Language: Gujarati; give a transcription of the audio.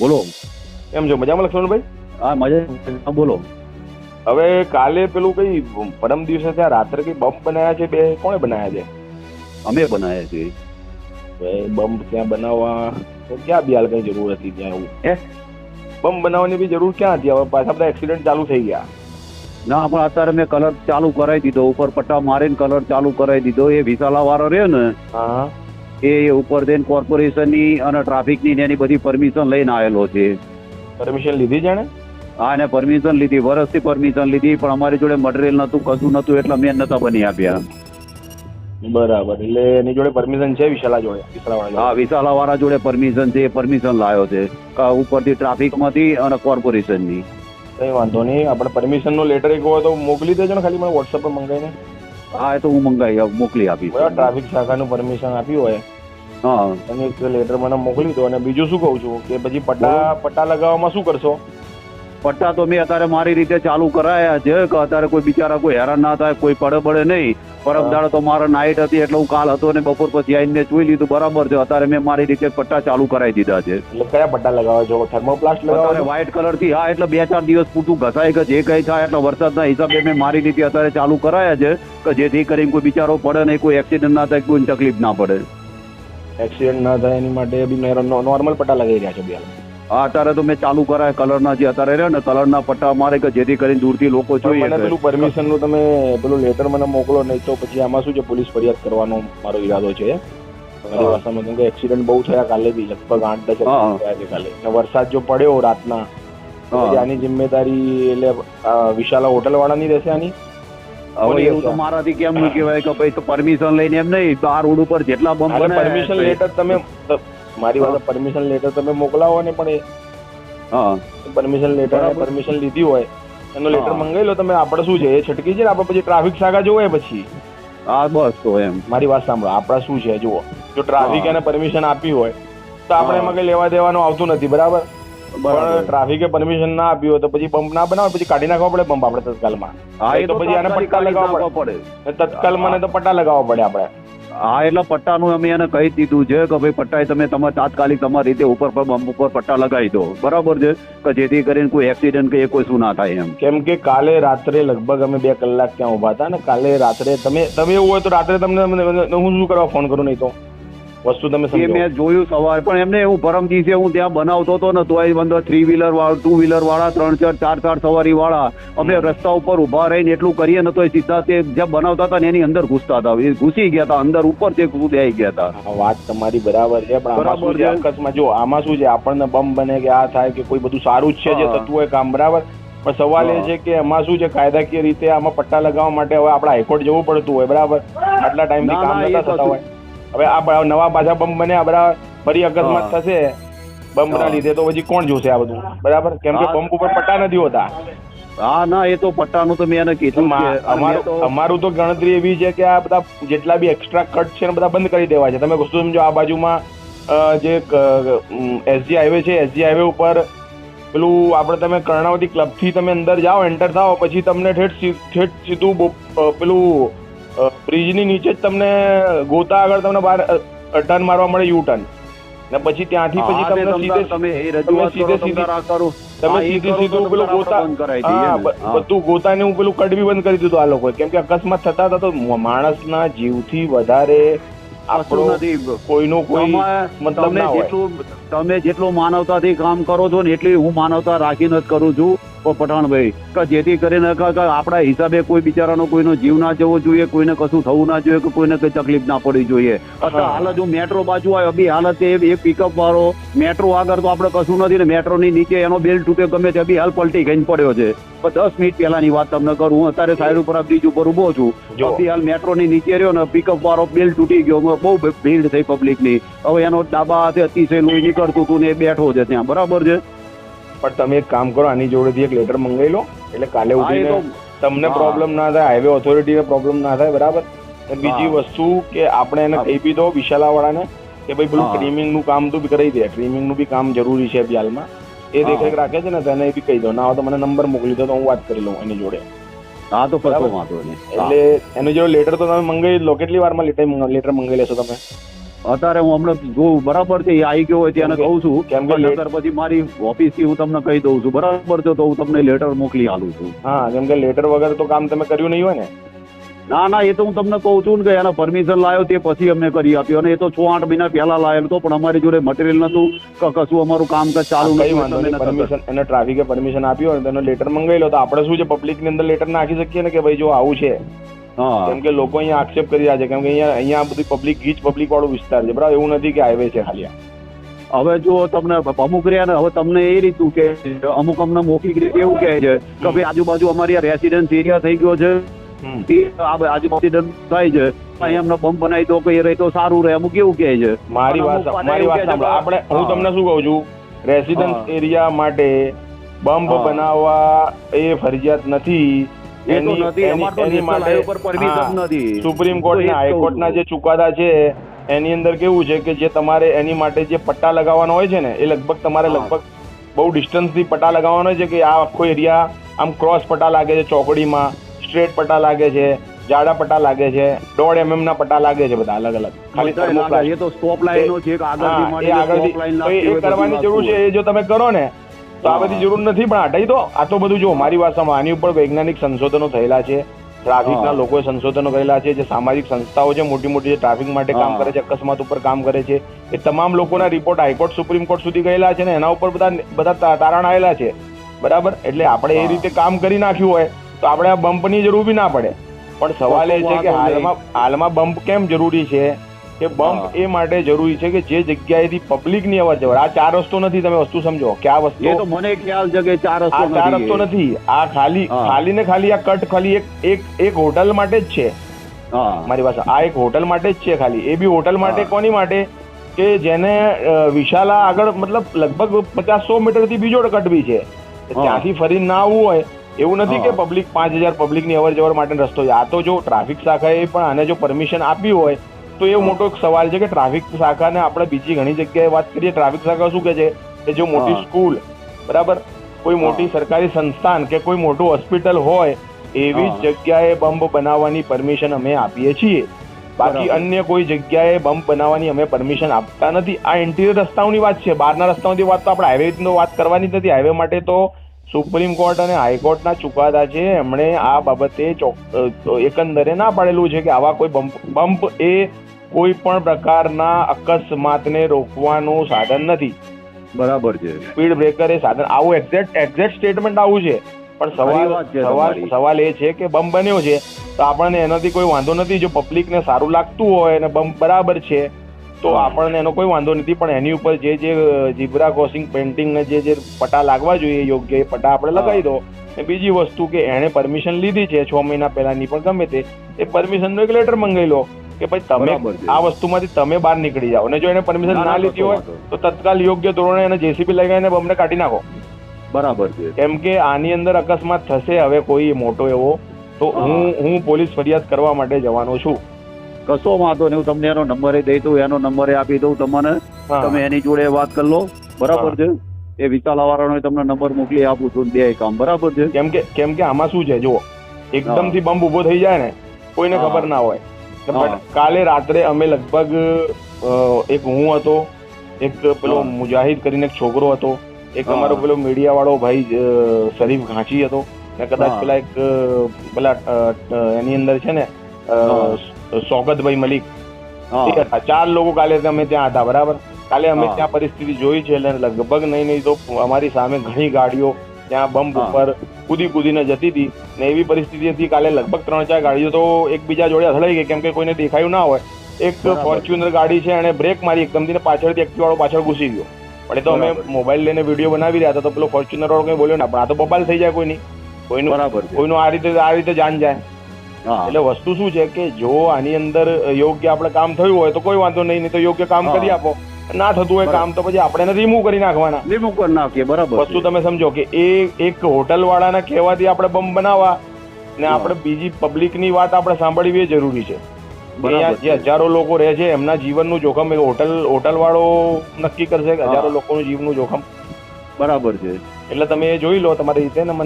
બોલો. કેમ છો? મજામાં લક્ષ્મણભાઈ? હા મજા. બોલો. હવે કાલે પેલું કઈ પરમ દિવસે ત્યાં રાત્રે કઈ બમ્પ બનાવ્યા છે? બે કોણે બનાવ્યા છે? અમે બનાવ્યા છીએ બમ્પ ત્યાં બનાવવા તો ક્યાં બિયાલ કઈ જરૂર હતી ત્યાં એવું હે? બમ્પ બનાવવાની બી જરૂર ક્યાં હતી? હવે પાછા બધા એક્સિડન્ટ ચાલુ થઈ ગયા. ના પણ અત્યારે મેં કલર ચાલુ કરાવી દીધો. ઉપર પટ્ટા મારીને કલર ચાલુ કરાવી દીધો. એ વિશાલા વાળો રહ્યો ને હા. એ ઉપર જઈને કોર્પોરેશનની અને ટ્રાફિકની ને એની બધી પરમિશન લઈને આવેલો છે. પરમિશન લીધી જાણે? હા એને પરમિશન લીધી વર્ષથી પરમિશન લીધી પણ અમારી જોડે મટીરિયલ નતું કશું નતું એટલે મેં નહોતા બની આપ્યા. બરાબર એટલે એની જોડે પરમિશન છે વિશાલા જોડે વિશાલાવાળા હા વિશાલા વાળા જોડે પરમિશન છે પરમિશન લાવ્યો છે. ઉપરથી ટ્રાફિકમાંથી અને કોર્પોરેશનની કઈ વાંધો નહીં આપણે પરમિશનનો લેટર એક હોય તો મોકલી દેજો ને ખાલી મને વોટ્સઅપ પર મંગાવીને. હા એ તો હું મંગાવી મોકલી આપીશ. બરાબર ટ્રાફિક શાખાનું પરમિશન આપ્યું હોય. હા. અને એક લેટર મને મોકલી દો અને બીજું શું કહું છું? કે પછી પટ્ટા પટ્ટા લગાવવામાં શું કરશો? પટ્ટા તો મેં અત્યારે મારી રીતે ચાલુ કરાયા છે કે અત્યારે કોઈ બિચારા કોઈ હેરાન ના થાય કોઈ પડે પડે નહીં. પરમ. દાડો તો મારા નાઇટ હતી એટલે હું કાલ હતો ને બપોર પછી આવીને જોઈ લીધું બરાબર છે. અત્યારે મેં મારી રીતે પટ્ટા ચાલુ કરાવી દીધા છે. એટલે કયા પટ્ટા લગાવો છો? થર્મોપ્લાસ્ટ લગાવો વ્હાઇટ કલરથી હા એટલે બે ચાર દિવસ પૂરતું ઘસાય કે જે કઈ થાય એટલે વરસાદના હિસાબે મેં મારી રીતે અત્યારે ચાલુ કરાયા છે કે જેથી કરીને કોઈ બિચારો પડે નહીં કોઈ એક્સિડન્ટ ના થાય કોઈ તકલીફ ના પડે. એક્સિડન્ટ ના થાય એની માટે બી નોર્મલ પટ્ટા લગાવી રહ્યા છે બે હા અત્યારે તો મેં ચાલુ કરાય કલરના જે અત્યારે રહ્યા ને કલરના પટ્ટા મારે કે જેથી કરીને દૂરથી લોકો જોઈએ મને પેલું પરમિશનનું તમે પેલું લેટર મને મોકલો નહીં તો પછી આમાં શું છે પોલીસ ફરિયાદ કરવાનો મારો ઈરાદો છે. મારી ભાષામાં કેમ કે એક્સિડન્ટ બહુ થયા કાલે બી લગભગ આઠ દસ થયા છે કાલે. વરસાદ જો પડ્યો રાતના. આની જિમ્મેદારી એટલે વિશાલા હોટલ વાળાની રહેશે આની? હવે એવું તો મારાથી કેમ નહીં કહેવાય કે ભાઈ તો પરમિશન લઈને એમ નહીં તો આ રોડ ઉપર જેટલા બંપ પરમિશન લેટર તમે મારી પાસે પરમિશન લેટર તમે મોકલાવો ને પણ હા. પરમિશન લેટર પરમિશન લીધી હોય એનો લેટર. મંગાવી લો તમે આપણે શું છે? એ છટકી છે ને આપણે પછી ટ્રાફિક સાગા જોવે પછી. હા બસ તો એમ. મારી વાત સાંભળો આપણે શું છે? જુઓ જો ટ્રાફિક એને પરમિશન આપી હોય તો આપણે એમાં કઈ લેવા દેવાનું આવતું નથી બરાબર? પણ બરાબર ટ્રાફિકે પરમિશન ના આપી હોય તો પછી બમ્પ ના બનાવે પછી કાઢી નાખવા પડે પંપ આપણે તત્કાલમાં. હા તો તો પછી આને પટ્ટા લગાવવા પડે. તત્કાલમાં તો પટ્ટા લગાવવા પડે આપણે હા, એટલે પટ્ટાનું અમે એને કહી દીધું છે કે ભાઈ પટ્ટા તમે તમે તાત્કાલિક તમારી રીતે ઉપર પર બંપ ઉપર પટ્ટા લગાવી દો. બરાબર છે? કે જેથી કરીને કોઈ એક્સિડન્ટ કે એ કોઈ શું ના થાય એમ. કેમ કે કાલે રાત્રે લગભગ અમે બે કલાક ત્યાં ઊભા હતા ને કાલે રાત્રે તમે તમે એવું હોય તો રાત્રે તમને હું શું કરવા ફોન કરું નહીં તો? વસ્તુ તમે સમજો. મેં જોયું સવારે. પણ એમને હું પરમ દિવસે હું ત્યાં બનાવતો હતો ને તોય બંદર થ્રી વ્હીલર વાળા ટુ વ્હીલર વાળા ત્રણ ચાર ચાર ચાર સવારી વાળા. અમે રસ્તા ઉપર ઊભા રહીને એટલું કરીએ ને તો સીધા તે જ્યાં બનાવતા હતા ને એની અંદર ઘૂસતા હતા. એ ઘૂસી ગયા હતા અંદર ઉપર તે કૂદી ગયા હતા. વાત તમારી બરાબર છે પણ બરાબર છે. અકસ્માત જો આમાં શું છે આપણને બમ બને કે આ થાય કે કોઈ બધું સારું જ છે જે થતું હોય કામ બરાબર? પણ સવાલ એ છે કે એમાં શું છે કાયદાકીય રીતે આમાં પટ્ટા લગાવવા માટે હવે આપણે હાઈકોર્ટ જવું પડતું હોય બરાબર? આટલા ટાઈમથી કામ નતા થતા હોય. હવે આ નવા પાછા બમ બને આ બધા ફરી અકસ્માત થશે. બમ્પ ના લીધે તો પછી કોણ જોશે આ બધું? બરાબર? કેમ કે. બમ્પ ઉપર પટ્ટા નથી હોતા. હા ના એ તો પટ્ટાનું તો મેં એને કીધું અમારું તો- ગણતરી એવી છે કે આ બધા જેટલા બી એક્સ્ટ્રા કટ છે ને બધા બંધ કરી દેવા છે. તમે વસ્તુ સમજો આ બાજુમાં જે એસજી હાઈવે છે એસજી હાઈવે ઉપર પેલું આપણે તમે કર્ણાવતી ક્લબથી તમે અંદર જાઓ એન્ટર થાઓ પછી તમને ઠેઠ ઠેઠ સીધું પેલું બ્રિજની નીચે જ તમને ગોતા આગળ તમને બહાર ટર્ન મારવા મળે યુ ટર્ન ને પછી ત્યાંથી પછી તમને સીધે તમે એ રજૂઆત સીધે કરો, કરો. તમે હા, સીધું સીધું પેલું ગોતા બંધ હા ગોતાને હું પેલું કડવી બંધ કરી દીધું આ લોકોએ. કેમ કે અકસ્માત થતા હતા તો માણસના જીવથી વધારે કોઈનો કોઈ તમે- મતલબ તમે જેટલું માનવતાથી કામ કરો છો ને એટલી હું માનવતા રાખીને જ કરું છું. પઠાણભાઈ કે જેથી કરીને આપણા હિસાબે કોઈ બિચારાનો કોઈનો જીવ ના જવો જોઈએ કોઈને કશું થવું ના જોઈએ કે કોઈને કઈ તકલીફ ના પડવી જોઈએ. અથવા હા. હાલ જો મેટ્રો બાજુ આવ્યો બી હાલત એ પિકઅપ વાળો મેટ્રો આગળ તો આપણે કશું નથી ને મેટ્રોની નીચે એનો બેલ તૂટે ગમે તે બી હાલ પલટી ગઈને પડ્યો છે. પણ દસ મિનિટ પહેલાની વાત તમને કરું હું અત્યારે સાઈડ ઉપર બ્રિજ ઉપર ઊભો છું. અભી હાલ મેટ્રોની નીચે રહ્યો ને પિકઅપ વાળો બેલ તૂટી ગયો બહુ ભીડ થઈ પબ્લિકની. હવે એનો ડાબા હાથે અતિશય લોહી નીકળતું હતું ને એ બેઠો છે ત્યાં. બરાબર છે? પણ તમે એક કામ કરો આની જોડેથી એક લેટર મંગાવી લો. એટલે કાલે એ ઉઠીને તમને પ્રોબ્લેમ ના થાય હાઈવે ઓથોરિટીને પ્રોબ્લેમ ના થાય બરાબર? બીજી વસ્તુ કે આપણે એને કહી બી દો વિશાલા વાળાને કે ભાઈ પેલું ટ્રીમિંગનું કામ તો બી કરી દે. ટ્રીમિંગનું બી કામ જરૂરી છે હાલમાં એ. દેખરેખ રાખે છે ને તેને બી કહી દો. ના તો મને નંબર મોકલી દો તો હું વાત કરી લઉં એની જોડે. હા તો વાંધો નહીં. એટલે એનો જો લેટર તો તમે મંગાવી લો. કેટલી વારમાં લેટર લેટર મંગાવી લેશો તમે? અત્યારે હું હમણાં જોઉં બરાબર છે એ આવી ગયો હોય ત્યાં કહું છું. કેમ કે પણ પછી મારી ઓફિસથી હું તમને કહી દઉં છું. બરાબર છે તો હું તમને લેટર મોકલી આલું છું. હા કેમ કે લેટર વગર તો કામ તમે કર્યું નહીં હોય ને. ના ના એ તો હું તમને કહું છું ને કે એના પરમિશન લાવ્યો તે પછી અમને કરી આપ્યો. અને એ તો છ આઠ મહિના પહેલા લાયેલો તો પણ અમારી જોડે મટીરિયલ નતું કે કશું અમારું ચાલુ નતું વાંધો એટલે નહીં. પરમિશન એને ટ્રાફિકે પરમિશન આપ્યું અને તેનો લેટર મંગાવી લો. તો આપણે શું છે પબ્લિકની અંદર લેટર નાખી શકીએ ને કે ભાઈ જો આવું છે? કેમ કે લોકો અહીંયા આક્ષેપ કરી રહ્યા છે. કેમ કે અહીંયા અહીંયા બધી પબ્લિક ગીચ પબ્લિક વાળો વિસ્તાર છે. બરાબર? એવું નથી કે હાઈવે છે ખાલી. હવે જો તમને અમુક રહ્યા ને હવે તમને એ રીતનું કે અમુક અમને મોખિક રીતે એવું કહે છે કે ભાઈ આજુબાજુ અમારી રેસિડેન્સ એરિયા થઈ ગયો છે. આજુબાજુ થાય છે. અમને બંધ બનાવી દો કે એ રહે તો સારું રહે. અમુક એવું કહે છે. મારી વાત મારી વાત સાંભળો. આપણે હું તમને શું કહું છું? રેસિડન્સ એરિયા માટે બમ્પ બનાવવા એ ફરજિયાત નથી. સુપ્રીમ કોર્ટ હાઈકોર્ટના જે ચુકાદા છે એની અંદર કેવું છે કે જે તમારે એની માટે જે પટ્ટા લગાવવાનો હોય છે ને એ લગભગ તમારે લગભગ બહુ ડિસ્ટન્સથી પટ્ટા લગાવવાનો છે કે આ આખો એરિયા આમ ક્રોસ પટ્ટા લાગે છે ચોકડીમાં સ્ટ્રેટ પટ્ટા લાગે છે જાડા પટ્ટા લાગે છે દોઢ એમએમ ના પટ્ટા લાગે છે બધા અલગ અલગ ખાલી એ તો સ્ટોપ લાઈનો છે આગળથી એ કરવાની જરૂર છે એ જો તમે કરો ને તો આ બધી જરૂર નથી પણ હટાઈ દો આ તો બધું જો મારી ભાષામાં આની ઉપર વૈજ્ઞાનિક સંશોધનો થયેલા છે. ટ્રાફિકના લોકોએ સંશોધનો કરેલા છે જે સામાજિક સંસ્થાઓ છે મોટી મોટી જે ટ્રાફિક માટે કામ કરે છે અકસ્માત ઉપર કામ કરે છે એ તમામ લોકોના રિપોર્ટ હાઈકોર્ટ સુપ્રીમ કોર્ટ સુધી ગયેલા છે ને એના ઉપર બધા બધા તા- તારણ આવેલા છે. બરાબર? એટલે આપણે એ રીતે કામ કરી નાખ્યું હોય તો આપણે આ બમ્પની જરૂર બી ના પડે. પણ સવાલ એ છે કે હાલમાં હાલમાં બમ્પ કેમ જરૂરી છે? કે બમ્પ એ માટે જરૂરી છે કે જે જગ્યાએથી પબ્લિકની અવર જવર આ ચાર રસ્તો નથી તમે વસ્તુ સમજો. કે આ એ વસ્તુ તો મને ખ્યાલ છે કે ચાર આ રસ્તો ચાર રસ્તો નથી. આ ખાલી. ખાલી ને ખાલી આ કટ ખાલી એક એક એક હોટલ માટે જ છે. મારી પાસે આ એક હોટલ માટે જ છે ખાલી. એ બી હોટલ માટે કોની માટે? કે જેને વિશાલા આગળ મતલબ લગભગ પચાસ સો મીટરથી બીજો કટ બી છે. ત્યાંથી ફરીને ના આવવું હોય એવું નથી કે પબ્લિક પાંચ હજાર પબ્લિકની અવર જવર માટે રસ્તો છે. આ તો જો ટ્રાફિક શાખાએ પણ આને જો પરમિશન આપી હોય તો એ મોટો એક સવાલ છે કે ટ્રાફિક શાખાને આપણે બીજી ઘણી જગ્યાએ વાત કરીએ ટ્રાફિક શાખા શું કે છે? કે જો મોટી સ્કૂલ બરાબર? કોઈ મોટી સરકારી સંસ્થાન કે કોઈ મોટું હોસ્પિટલ હોય એવી જગ્યાએ બંબ બનાવવાની પરમિશન અમે આપીએ છીએ. બાકી અન્ય કોઈ જગ્યાએ બંપ બનાવવાની અમે પરમિશન આપતા નથી. આ ઇન્ટિરિયર રસ્તાઓની વાત છે. બહારના રસ્તાઓની વાત તો આપણે હાઈવે વાત કરવાની જ નથી. હાઈવે માટે તો સુપ્રીમ કોર્ટ અને હાઈકોર્ટના ચુકાદા છે. એમણે આ બાબતે એકંદરે ના પાડેલું છે કે આવા કોઈ બમ્પ બમ્પ એ કોઈ પણ પ્રકારના અકસ્માતને રોકવાનું સાધન નથી. બરાબર છે. સ્પીડ બ્રેકર એ સાધન. આવું એક્ઝેક્ટ એક્ઝેક્ટ સ્ટેટમેન્ટ આવું છે. પણ સવાલ સવાલ સવાલ એ છે કે બમ બન્યો છે તો આપણને એનાથી કોઈ વાંધો નથી. જો પબ્લિકને સારું લાગતું હોય અને બમ્પ બરાબર છે તો આપણને એનો કોઈ વાંધો નથી. પણ એની ઉપર જે જે જીબ્રા ક્રોસિંગ પેન્ટિંગ ને જે જે પટા લાગવા જોઈએ યોગ્ય એ પટા આપણે લગાવી દો. ને બીજી વસ્તુ કે એણે પરમિશન લીધી છે છ મહિના પહેલાની પણ ગમે તે એ પરમિશનનો એક લેટર મંગાવી લો. કે ભાઈ તમે આ વસ્તુમાંથી તમે બહાર નીકળી જાઓ. અને જો એને પરમિશન ના, લીધી હોય. તો તત્કાલ યોગ્ય ધોરણે એને જેસીબી લગાવીને બમને કાઢી નાખો. બરાબર છે. કેમ કે આની અંદર અકસ્માત થશે હવે કોઈ મોટો એવો તો હું. હું પોલીસ ફરિયાદ કરવા માટે જવાનો છું. કશો વાંધો નહીં હું તમને એનો નંબર દઈ દઉં એનો નંબર આપી દઉં તમને. તમે એની જોડે વાત કરી લો. બરાબર છે? એ વિશાલ વિશાલાવાળાનો તમને નંબર મોકલી આપું છું બે કામ બરાબર છે? કેમ કે કેમ કે આમાં શું છે? જુઓ એકદમથી બંબ ઊભો થઈ જાય ને કોઈને ખબર ના હોય. But કાલે રાત્રે અમે લગભગ એક હું હતો એક પેલો મુજાહિદ કરીને એક છોકરો હતો એક અમારો પેલો મીડિયા વાળો ભાઈ શરીફ ઘાંચી હતો. ને કદાચ પેલા એક પેલા એની અંદર છે ને સોગતભાઈ મલિક. ચાર લોકો કાલે અમે ત્યાં હતા બરાબર? કાલે અમે ત્યાં પરિસ્થિતિ જોઈ છે એટલે લગભગ નહીં નહીં તો અમારી સામે ઘણી ગાડીઓ ત્યાં બમ્પ ઉપર કૂદી કૂદીને જતી હતી ને એવી પરિસ્થિતિ હતી કાલે લગભગ ત્રણ ચાર ગાડીઓ તો એકબીજા જોડે અથડાઈ ગઈ કેમ કે કોઈને દેખાયું ના હોય. એક ફોર્ચ્યુનર ગાડી છે અને બ્રેક મારી એકદમથી થી પાછળથી એક્ટિવ વાળો પાછળ ઘૂસી ગયો. પણ એ તો અમે મોબાઈલ લઈને વીડિયો બનાવી રહ્યા હતા તો પેલો ફોર્ચ્યુનર વાળો કઈ બોલ્યો ના પણ આ તો બબાલ થઈ જાય કોઈની. કોઈનું બરાબર કોઈનું આ રીતે આ રીતે જાન જાય. હા. એટલે વસ્તુ શું છે કે જો આની અંદર યોગ્ય આપણે કામ થયું હોય તો કોઈ વાંધો નહીં નહીં તો યોગ્ય કામ કરી આપો. ના થતું હોય કામ તો પછી આપણે એને રિમૂવ કરી નાખવાના. રિમૂવ કરી નાખીએ બરાબર વસ્તુ તમે સમજો કે એ એક હોટલ વાળાના કહેવાથી આપણે બમ બનાવવા ને આપણે બીજી પબ્લિકની વાત આપણે સાંભળવી એ જરૂરી છે. જે હજારો લોકો રહે છે એમના જીવનનું જોખમ એ હોટલ હોટલ વાળો નક્કી કરશે કે હજારો લોકોનું જીવનું જોખમ. બરાબર છે. એટલે તમે એ જોઈ લો તમારી રીતે ને મને